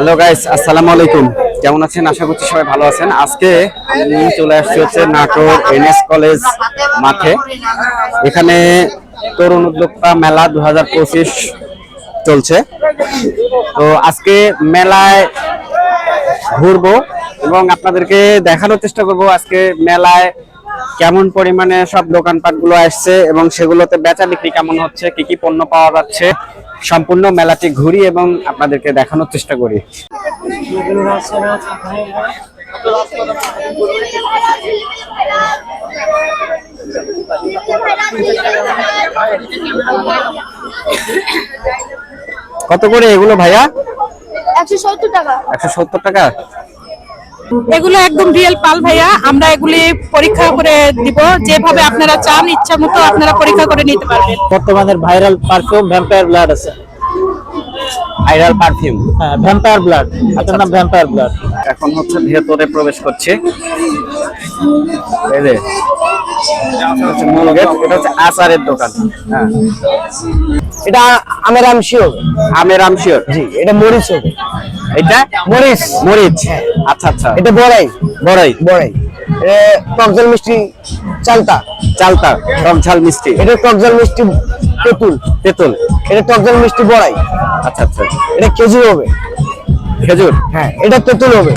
Hello guys আসসালামু আলাইকুম কেমন আছেন? আশা করছি সবাই ভালো আছেন। আজকে আমি চলে আসছি হচ্ছে নাটোর এনএস কলেজ মাঠে। এখানে তরুণ উদ্যোক্তা মেলা দু হাজার পঁচিশ চলছে। তো আজকে মেলায় ঘুরবো এবং আপনাদেরকে দেখানোর চেষ্টা করব আজকে মেলায় কেমন পরিমাণে সব দোকানপাটগুলো আসছে এবং সেগুলোতে বেচা বিক্রি কেমন হচ্ছে কি কি পণ্য পাওয়া যাচ্ছে সম্পূর্ণ মেলাটি ঘুরি এবং আপনাদেরকে দেখানোর চেষ্টা করি। কত করে এগুলো ভাইয়া? একশো সত্তর টাকা। একশো সত্তর টাকা? এগুলো একদম রিয়েল পাল ভাইয়া। আমরা এগুলি পরীক্ষা করে দিব। যেভাবে আপনারা চান ইচ্ছা মতো আপনারা পরীক্ষা করে নিতে পারবেন। বর্তমানের ভাইরাল পারফিউম ভ্যাম্পায়ার ব্লাড আছে। ভাইরাল পারফিউম হ্যাঁ ভ্যাম্পায়ার ব্লাড এটার নাম ভ্যাম্পায়ার ব্লাড এখন হচ্ছে ভেতরে প্রবেশ করছে। এই যে এটা হচ্ছে আচারের দোকান। হ্যাঁ। এটা আমের আমশি আমের আমশিওর জি এটা মরিচ হবে। এটা মরিচ। মরিচ। আচ্ছা আচ্ছা। এটা বড়াই। বড়াই। বড়াই। এটা টকজল মিষ্টি চালতা। চালতা টক ঝাল মিষ্টি। এটা টকজল মিষ্টি তেঁতুল। তেঁতুল। এটা টকজল মিষ্টি বড়াই। আচ্ছা আচ্ছা। এটা খেজুর হবে। খেজুর? হ্যাঁ এটা তেঁতুল হবে।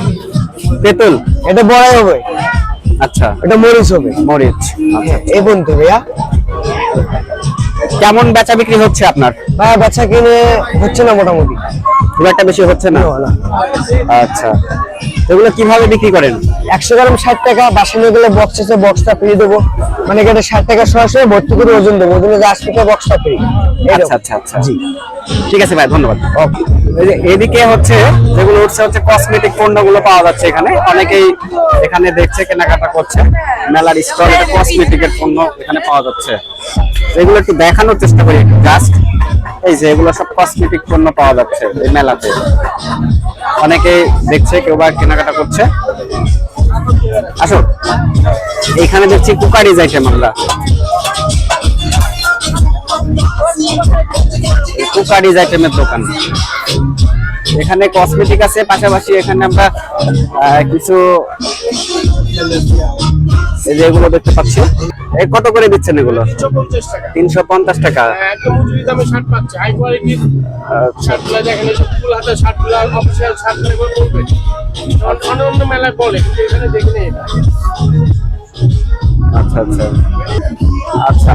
তেঁতুল? এটা বড়াই হবে। আচ্ছা। এটা মরিচ হবে। মরিচ। আচ্ছা এই পর্যন্ত ভাইয়া। কেমন বেচা বিক্রি হচ্ছে আপনার? বেচা কিনে হচ্ছে না মোটামুটি। খুব একটা বেশি হচ্ছে না। আচ্ছা। এগুলো কীভাবে বিক্রি করেন? একশো গ্রাম ষাট টাকা বাসি নিয়ে গেলে বক্স আছে বক্সটা ফ্রি দেবো। মানে এটা ষাট টাকা সরাসরি ভর্তি করে ওজন দেবো। ওজনে আশি টাকা বক্সটা ফ্রি আচ্ছা আচ্ছা আচ্ছা। জি। ঠিক আছে ভাই ধন্যবাদ। যে এদিকে হচ্ছে যেগুলো উঠছে হচ্ছে কসমেটিক পণ্যগুলো পাওয়া যাচ্ছে এখানে। অনেকেই এখানে দেখছে, কেনাকাটা করছে। মেলার স্টল কসমেটিকের পণ্য এখানে পাওয়া যাচ্ছে। এগুলো একটু দেখানোর চেষ্টা করি জাস্ট এই যে এগুলো সব কসমেটিক পণ্য পাওয়া যাচ্ছে এই মেলাতে। অনেকেই দেখছে, কেউ বা কেনাকাটা করছে। আসো এখানে দেখছি কুকারিজ আইটেম আমরা। কুকারিজ আইটেমের দোকান। এখানে কসমেটিক আছে পাশাপাশি এখানে আমরা কিছু এগুলো দেখতে পাচ্ছি। এই কত করে দিচ্ছেন এগুলো? তিনশো পঞ্চাশ টাকা। কোয়ালিটির আচ্ছা। মেলায় বলে এখানে দেখিনি এটা। আচ্ছা আচ্ছা। আচ্ছা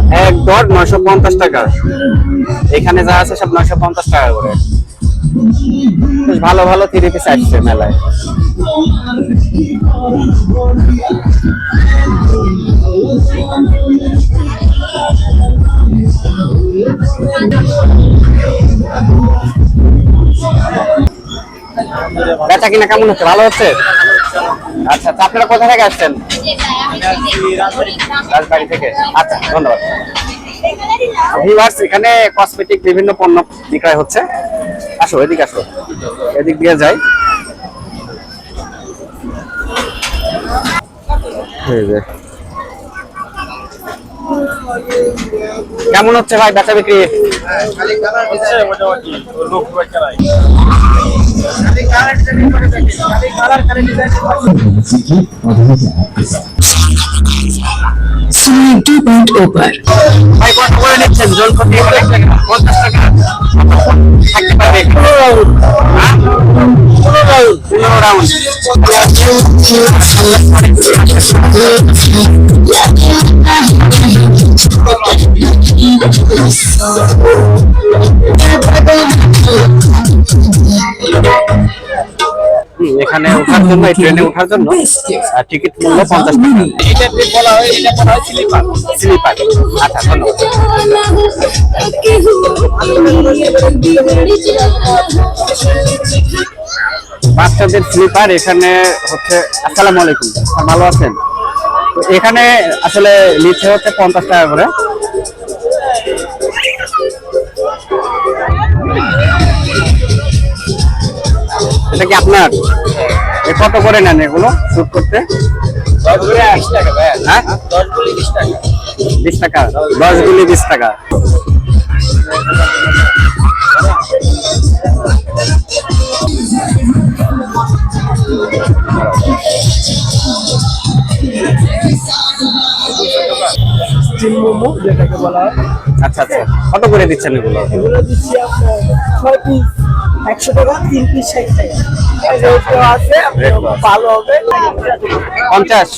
এখানে যা আছে সব নয়শো পঞ্চাশ টাকা করে। বেশ ভালো ভালো থ্রি পিস আসছে মেলায়। বেচা কিনা কেমন হচ্ছে? ভালো হচ্ছে? আচ্ছা আচ্ছা আপনারা কোথা থেকে আসছেন? রাজবাড়ি। থেকে। আচ্ছা ধন্যবাদ। ভিউয়ার্স এখানে কসমেটিক বিভিন্ন পণ্য বিক্রয় হচ্ছে। আসো এদিকে আসো। এদিক দিয়ে যাই। কেমন হচ্ছে ভাই বেচা বিক্রি? ভাই কত করে নিচ্ছেন? জল প্রতি পঞ্চাশ টাকা। থাকতে পারবে? হ্যাঁ? রাউন্ড। হুম, এখানে ওঠার জন্য এই ট্রেনে ওঠার জন্য টিকিট মূল্য পঞ্চাশ টাকা। এটা বলা হয় এটা বলা হয় স্লিপার স্লিপার আচ্ছা ধন্যবাদ। বাচ্চাদের স্লিপার এখানে হচ্ছে আসসালামু আলাইকুম ভালো আছেন? তো এখানে আসলে নিচ্ছে হচ্ছে পঞ্চাশ টাকা করে। এটা কি আপনার? এ কত করে নেন এগুলো শুট করতে? হ্যাঁ? বিশ টাকা। বিশ টাকা দশ গুলি বিশ টাকা। স্টিম মোমো যেটাকে বলা হয়। আচ্ছা আচ্ছা। কত করে দিচ্ছেন এগুলো? এগুলো দিচ্ছি আপনার ছয় পিস একশো টাকা তিন পিস ষাট টাকা। আছে ভালো হবে। পঞ্চাশ।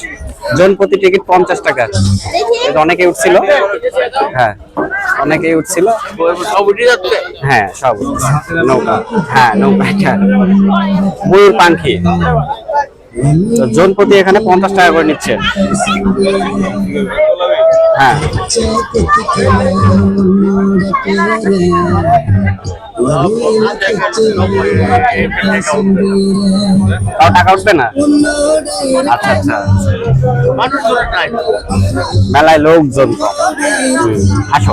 জন প্রতি টিকিট পঞ্চাশ টাকা। এটা অনেকে উঠছিল। হ্যাঁ অনেকেই উঠছিল। হ্যাঁ সব। নৌকা। হ্যাঁ নৌকা ময়ূর পাখি। তো জন প্রতি এখানে পঞ্চাশ টাকা করে নিচ্ছে। হ্যাঁ। টাকা উঠবে না? আচ্ছা আচ্ছা। মেলায় লোকজন আসো।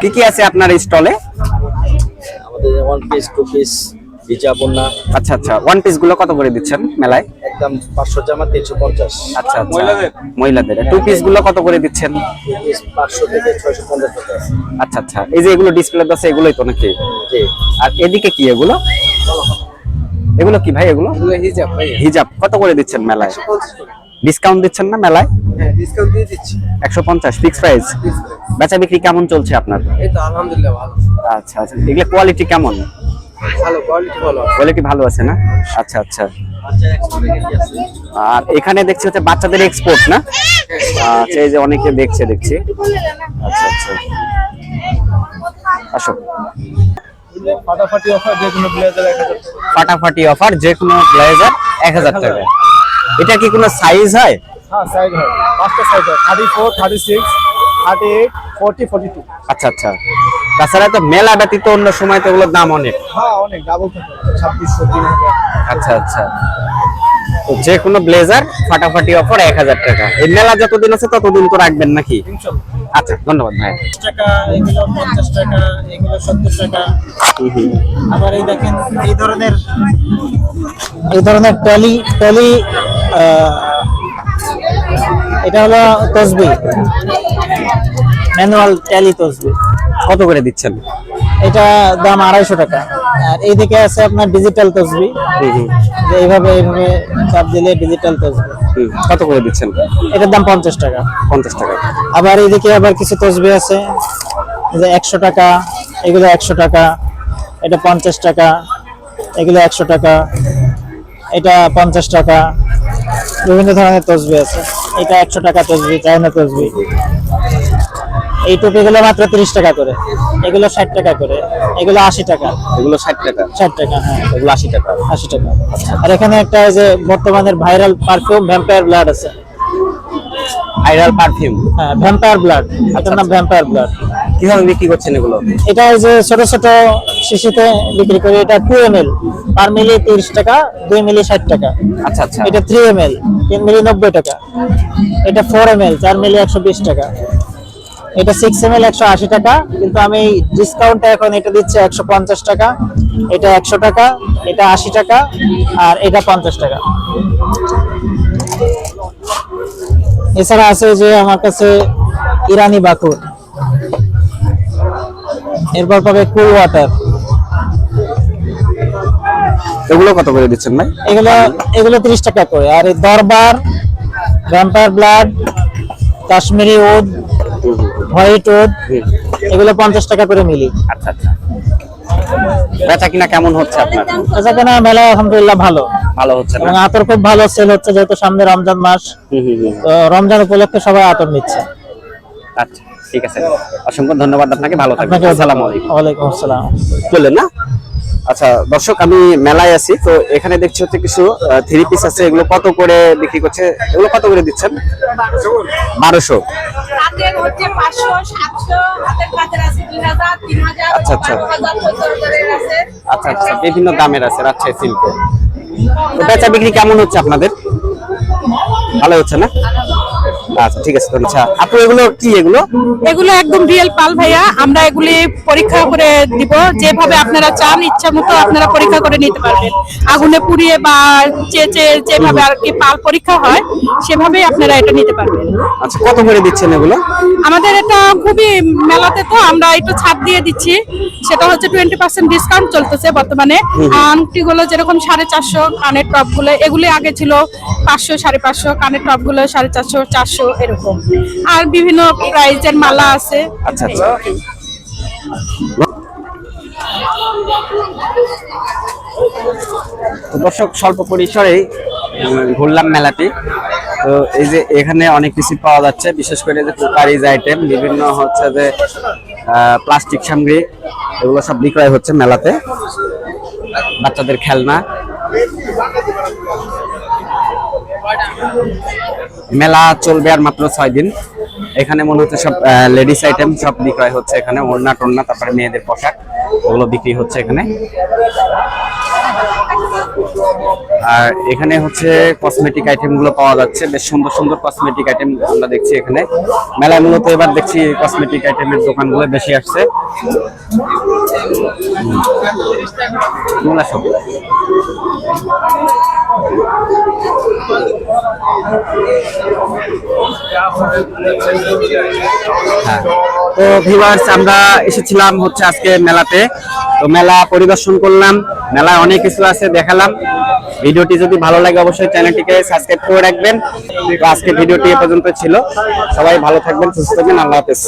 কি কি আছে আপনার স্টলে? আমাদের ওয়ান পিস টু পিস বন্যা আচ্ছা আচ্ছা। ওয়ান পিসগুলো কত করে দিচ্ছেন মেলায়? একদম পাঁচশো জামা তিনশো পঞ্চাশ। আচ্ছা আচ্ছা। মহিলাদের? টু পিসগুলো কত করে দিচ্ছেন? পাঁচশো থেকে ছয়শো পঞ্চাশ টাকা আচ্ছা আচ্ছা। এই যে এগুলো ডিসপ্লে আছে এগুলোই তো নাকি? আর এদিকে কি এগুলো? এগুলো কি ভাই এগুলো? হিজাব ভাই। হিজাব কত করে দিচ্ছেন মেলায়? ডিসকাউন্ট দিচ্ছেন না মেলায়? হ্যাঁ ডিসকাউন্ট দিয়ে দিচ্ছি। একশো পঞ্চাশ ফিক্স প্রাইস বেচা বিক্রি কেমন চলছে আপনার? এই তো আলহামদুলিল্লাহ ভালো আচ্ছা আচ্ছা। এগুলো কোয়ালিটি কেমন? ভালো কোয়ালিটি ভালো। কোয়ালিটি ভালো আছে না? আচ্ছা আচ্ছা। আর এখানে দেখছি হচ্ছে বাচ্চাদের এক্সপোর্ট না? আচ্ছা এই যে অনেকে দেখছে দেখছি। আচ্ছা আচ্ছা। আসো। ফাটাফাটি অফার যে কোনো ব্লেজার এক হাজার ফাটাফাটি অফার যে কোনো ব্লেজার এক হাজার টাকা। এটা কি কোনো সাইজ হয়? হ্যাঁ সাইজ হয়। পাঁচটা সাইজ হয়। Thirty four thirty six thirty eight forty forty two আচ্ছা আচ্ছা। তাছাড়া তো মেলা ব্যতীত অন্য সময় তো ওগুলোর দাম অনেক। হ্যাঁ অনেক ডাবল থাকে ছাব্বিশশো তিন হাজার। আচ্ছা আচ্ছা। তো যে কোনো ব্লেজার ফাটাফাটি অফার এক হাজার টাকা। এই মেলা যতদিন আছে ততদিন তো রাখবেন নাকি? আচ্ছা ধন্যবাদ ভাই। টাকা এগুলো পঞ্চাশ টাকা এগুলো সত্তর টাকা। আবার এই দেখেন এই ধরনের এই ধরনের টলি এটা হলো তসবি। ম্যানুয়াল ট্যালি তসবি। কত করে দিচ্ছেন? এটা দাম আড়াইশো টাকা। আর এইদিকে আছে আপনার ডিজিটাল তসবি। যে এইভাবে এইভাবে চাপ দিলে ডিজিটাল তসবি। কত করে দিচ্ছেন? এটার দাম পঞ্চাশ টাকা। পঞ্চাশ টাকা। আবার এইদিকে আবার কিছু তসবি আছে। যে একশো টাকা এগুলো একশো টাকা। এটা পঞ্চাশ টাকা এগুলো একশো টাকা। এটা পঞ্চাশ টাকা। বিভিন্ন ধরনের তসবি আছে। এটা একশো টাকা তসবি চায়না তসবি। এই টুপিগুলো মাত্র তিরিশ টাকা করে। এগুলো ষাট টাকা করে। এগুলো আশি টাকা। এগুলো ষাট টাকা। ষাট টাকা হ্যাঁ। এগুলো আশি টাকা। আশি টাকা। আর এখানে একটা যে বর্তমানের ভাইরাল পারফিউম ভ্যাম্পায়ার ব্লাড আছে। ভাইরাল পারফিউম হ্যাঁ ভ্যাম্পায়ার ব্লাড এটার নাম ভ্যাম্পায়ার ব্লাড কীভাবে বিক্রি করছেন এগুলো? এটা যে ছোট ছোট শিশিতে বিক্রি করি এটা টু এম এল পার মিলি তিরিশ টাকা দুই মিলি ষাট টাকা। আচ্ছা আচ্ছা। এটা থ্রি এম এল তিন মিলি নব্বই টাকা। এটা ফোর এম এল চার মিলি একশো বিশ টাকা। এটা সিক্স এম এল একশো আশি টাকা। কিন্তু আমি ডিসকাউন্টে এখন এটা দিচ্ছি একশো পঞ্চাশ টাকা এটা একশো টাকা এটা আশি টাকা আর এটা পঞ্চাশ টাকা। এছাড়া আছে যে আমার কাছে ইরানি বাকুর এরপর পাবে কুল ওয়াটার এগুলো কত করে দিচ্ছেন ভাই? এগুলো এগুলো তিরিশ টাকা করে। আর এই দরবার vampire blood Kashmiri wood white wood এগুলো পঞ্চাশ টাকা করে মিলি। আচ্ছা আচ্ছা। বেচা কিনা কেমন হচ্ছে আপনার? আচ্ছা কেন মেলা আলহামদুলিল্লাহ ভালো। ভালো হচ্ছে এবং আতর খুব ভালো সেল হচ্ছে যেহেতু সামনে রমজান মাস। হুম, হুম, হুম। তো রমজান উপলক্ষে সবাই আতর নিচ্ছে। আচ্ছা। ঠিক আছে। অসংখ্য ধন্যবাদ আপনাকে ভালো থাকবেন। আসসালামু আলাইকুম। ওয়ালাইকুম আসসালাম। বললেন না? আচ্ছা দর্শক আমি মেলায় আছি তো এখানে দেখছি হচ্ছে কিছু থ্রি পিস আছে এগুলো কত করে বিক্রি করছে? এগুলো কত করে দিচ্ছেন? বারোশো। আচ্ছা, আচ্ছা। আছে। আচ্ছা আচ্ছা বিভিন্ন দামের আছে রাজশাহী সিল্কে তো বেচা বিক্রি কেমন হচ্ছে আপনাদের? ভালো হচ্ছে না? আচ্ছা ঠিক আছে আচ্ছা আপু এগুলো কি এগুলো? এগুলো একদম রিয়েল পাল ভাইয়া। আমরা এগুলি পরীক্ষা করে দিব। যেভাবে আপনারা চান ইচ্ছা মতো আপনারা পরীক্ষা করে নিতে পারবেন। আগুনে পুড়িয়ে বা চেচে যেভাবে আর কি পাল পরীক্ষা হয় সেভাবেই আপনারা এটা নিতে পারবেন। আচ্ছা কত করে দিচ্ছেন এগুলো? আমাদের এটা খুবই মেলাতে তো আমরা একটু ছাড় দিয়ে দিচ্ছি। সেটা হচ্ছে টোয়েন্টি পার্সেন্ট ডিসকাউন্ট চলতেছে বর্তমানে। আংটিগুলো যেরকম সাড়ে চারশো কানের টপগুলো এগুলি আগে ছিল পাঁচশো সাড়ে পাঁচশো কানের টপগুলো সাড়ে চারশো চারশো। এরকম। আর বিভিন্ন প্রাইজের মালা আছে। আচ্ছা আচ্ছা। দর্শক, স্বল্প পরিসরেই ঘুরলাম মেলাটি। তো এই যে এখানে অনেক কিছু পাওয়া যাচ্ছে, বিশেষ করে যে কুকারিজ আইটেম বিভিন্ন হচ্ছে যে প্লাস্টিক সামগ্রী, এগুলো সব বিক্রয় হচ্ছে মেলাতে। বাচ্চাদের খেলনা। মেলা চলবে আর মাত্র ছয় দিন। এখানে মনে হচ্ছে সব লেডিস আইটেম সব বিক্রয় হচ্ছে এখানে, ওড়না টোড়না, তারপরে মেয়েদের পোশাক, ওগুলো বিক্রি হচ্ছে এখানে। আর এখানে হচ্ছে কসমেটিক আইটেমগুলো পাওয়া যাচ্ছে, বেশ সুন্দর সুন্দর কসমেটিক আইটেম আমরা দেখছি এখানে। মেলায় মূলত এবার দেখছি কসমেটিক আইটেমের দোকানগুলো বেশি আসছে। সব। তো ভিউয়ার্স আমরা এসেছিলাম হচ্ছে আজকে মেলাতে। তো মেলা পরিদর্শন করলাম, মেলায় অনেক কিছু আছে দেখালাম। ভিডিওটি যদি ভালো লাগে অবশ্যই চ্যানেলটিকে সাবস্ক্রাইব করে রাখবেন। তো আজকে ভিডিওটি এ পর্যন্ত ছিল। সবাই ভালো থাকবেন, সুস্থ থাকবেন, আল্লাহ হাফেজ।